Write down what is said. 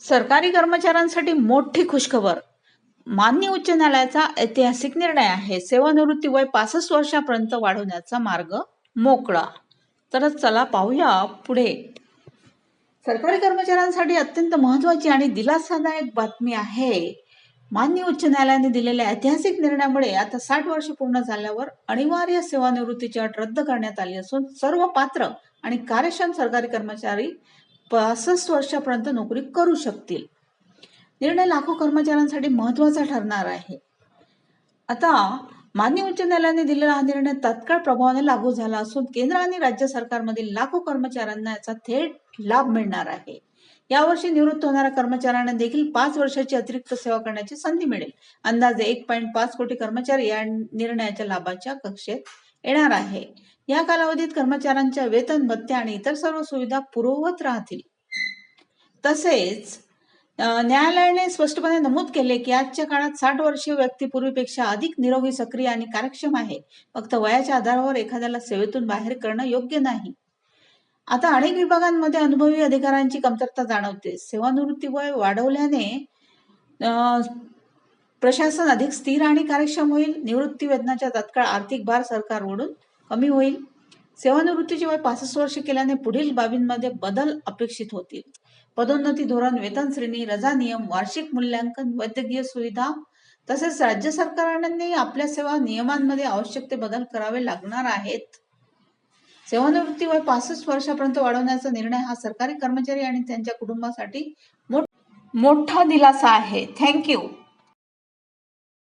सरकारी कर्मचाऱ्यांसाठी मोठी खुशखबर. मान्य उच्च न्यायालयाचा ऐतिहासिक निर्णय आहे. सेवानिवृत्ती वय पासष्ट वर्षापर्यंत वाढवण्याचा मार्ग मोकळा. तर चला पाहूया पुढे. सरकारी कर्मचाऱ्यांसाठी अत्यंत महत्वाची आणि दिलासादायक बातमी आहे. मान्य उच्च न्यायालयाने दिलेल्या ऐतिहासिक निर्णयामुळे आता साठ वर्ष पूर्ण झाल्यावर अनिवार्य सेवानिवृत्तीची अट रद्द करण्यात आली असून सर्व पात्र आणि कार्यक्षम सरकारी कर्मचारी पासष्ट वर्षापर्यंत नोकरी करू शकतील. निर्णय लाखो कर्मचाऱ्यांसाठी महत्त्वाचा ठरणार आहे. आता मान्य उच्च न्यायालयाने दिलेला हा निर्णय तत्काळ प्रभावाने लागू झाला असून केंद्र आणि राज्य सरकारमधील लाखो कर्मचाऱ्यांना याचा थेट लाभ मिळणार आहे. यावर्षी निवृत्त होणाऱ्या कर्मचाऱ्यांना देखील पाच वर्षाची अतिरिक्त सेवा करण्याची संधी मिळेल. अंदाजे एक पॉईंट पाच कोटी कर्मचारी या निर्णयाच्या लाभाच्या कक्षेत येणार आहे. या कालावधीत कर्मचाऱ्यांच्या वेतन भत्त्या आणि इतर सर्व सुविधा पुरवत राहतील. तसेच न्यायालयाने स्पष्टपणे नमूद केले की आजच्या काळात साठ वर्षीय व्यक्ती पूर्वीपेक्षा अधिक निरोगी सक्रिय आणि कार्यक्षम आहे. फक्त वयाच्या आधारावर एखाद्याला सेवेतून बाहेर करणं योग्य नाही. आता अनेक विभागांमध्ये अनुभवी अधिकाऱ्यांची कमतरता जाणवते सेवानिवृत्ती वय वाढवल्याने प्रशासन अधिक स्थिर आणि कार्यक्षम होईल. निवृत्ती वेतनाच्या तत्काळ आर्थिक भार सरकार सरकारकडून कमी होईल. सेवानिवृत्तीचे वय पासष्ट वर्ष केल्याने पुढील बाबींमध्ये बदल अपेक्षित होतील. पदोन्नती धोरण वेतन श्रेणी रजा नियम वार्षिक मूल्यांकन वैद्यकीय सुविधा तसेच राज्य सरकारांनी आपल्या सेवा नियमांमध्ये आवश्यक ते बदल करावे लागणार आहेत. सेवानिवृत्ती वय पासष्ट वर्षापर्यंत वाढवण्याचा निर्णय हा सरकारी कर्मचारी आणि त्यांच्या कुटुंबासाठी मोठ- मोठा दिलासा आहे. थँक्यू